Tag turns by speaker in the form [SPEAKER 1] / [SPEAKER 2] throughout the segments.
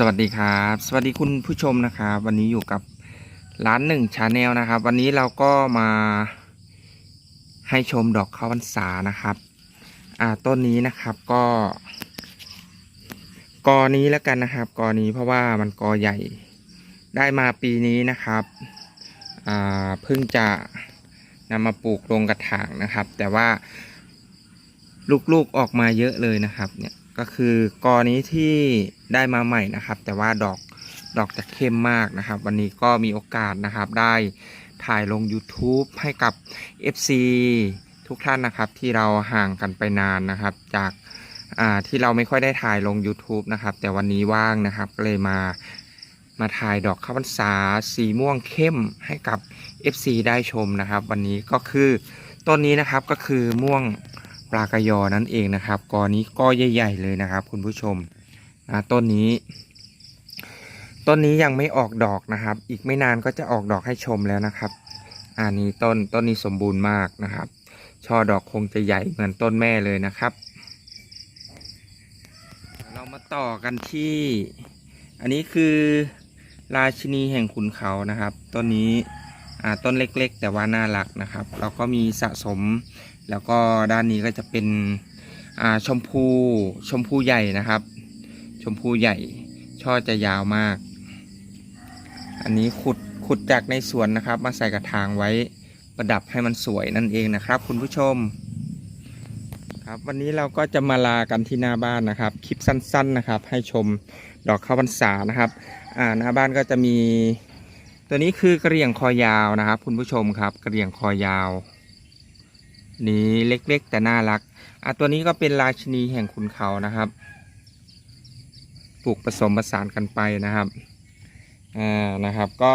[SPEAKER 1] สวัสดีครับ สวัสดีคุณผู้ชมนะครับวันนี้อยู่กับร้านหนึ่งชาแนลนะครับ วันนี้เราก็มาให้ชมดอกข้าวพรรษานะครับ อ่าต้นนี้นะครับก็กอนี้แล้วกันนะครับกอนี้เพราะว่ามันกอใหญ่ได้มาปีนี้นะครับอ่าเพิ่งจะนำมาปลูกลงกระถางนะครับ แต่ว่าลูกๆออกมาเยอะเลยนะครับเนี่ย ก็คือกอนี้ที่ได้มาใหม่นะครับ แต่ว่าดอกดอกจะเข้มมากนะครับ วันนี้ก็มีโอกาสนะครับได้ถ่ายลง YouTube ให้กับ FC ทุกท่านนะครับที่เราห่างกันไปนานนะครับ จากที่เราไม่ค่อยได้ถ่ายลง YouTube นะครับ แต่วันนี้ว่างนะครับก็เลยมามาถ่ายดอกข้าวพรรษาสีม่วงเข้มให้กับ FC ได้ชมนะครับ วันนี้ก็คือต้นนี้นะครับก็คือม่วง ปลากระยอนั่นเองนะครับกอนี้ก็ใหญ่ๆเลยนะครับ คุณผู้ชมนะต้นนี้ ต้นนี้ยังไม่ออกดอกนะครับ อีกไม่นานก็จะออกดอกให้ชมแล้วนะครับอันนี้ต้นต้นนี้สมบูรณ์มากนะครับ ช่อดอกคงจะใหญ่เหมือนต้นแม่เลยนะครับ เรามาต่อกันที่ อันนี้คือราชินีแห่งขุนเขานะครับ ต้นนี้ต้นเล็กๆ แต่ว่าน่ารักนะครับ เราก็มีสะสม แล้วก็ด้านนี้ก็จะเป็นอ่าชมพูชมพูใหญ่นะครับ ชมพูใหญ่ ช่อจะยาวมาก อันนี้ขุดขุดจากในสวนนะครับ มาใส่กระถางไว้ประดับให้มันสวยนั่นเองนะครับ คุณผู้ชม ครับวันนี้เราก็จะมาลากันที่หน้าบ้านนะครับ คลิปสั้น ๆนะครับ ให้ชมดอกข้าวพรรษานะครับอ่าหน้าบ้านก็จะมี ตัวนี้คือกระเหรี่ยงคอยาวนะครับ คุณผู้ชมครับกระเหรี่ยงคอยาว นี้เล็กๆ แต่น่ารักอะตัวนี้ก็เป็นราชินีแห่งขุนเขานะครับ ปลูกผสมผสานกันไปนะครับ อ่า นะครับ ก็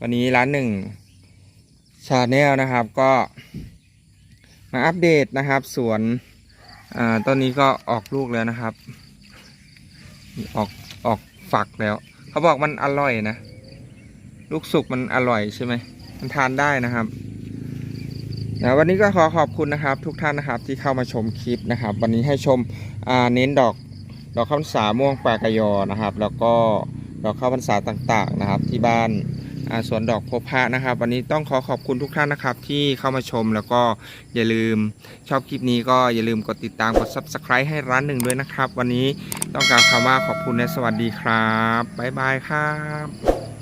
[SPEAKER 1] วันนี้ร้านหนึ่งชาแนลนะครับ ก็มาอัปเดตนะครับ สวน อ่า ต้นนี้ก็ออกลูกแล้วนะครับ ออก ออกฝักแล้ว เขาบอกมันอร่อยนะ ลูกสุกมันอร่อยใช่ไหม มันทานได้นะครับ นะวันนี้ก็ขอขอบคุณนะครับทุกท่านนะครับที่เข้ามาชมคลิปนะครับ วันนี้ให้ชมเน้นดอกดอกข้าวพรรษาม่วงปากระยอนะครับ แล้วก็ดอกข้าวพรรษาต่างๆนะครับ ที่บ้านาสวนดอกโพพะนะครับ วันนี้ต้องขอขอบคุณทุกท่านนะครับ ที่เข้ามาชมแล้วก็อย่าลืมชอบคลิปนี้ก็อย่าลืมกดติดตามกด subscribe ให้ร้านหนึ่งด้วยนะครับ วันนี้ต้องกาวคำว่าขอบคุณและสวัสดีครับบ๊ายบายครับ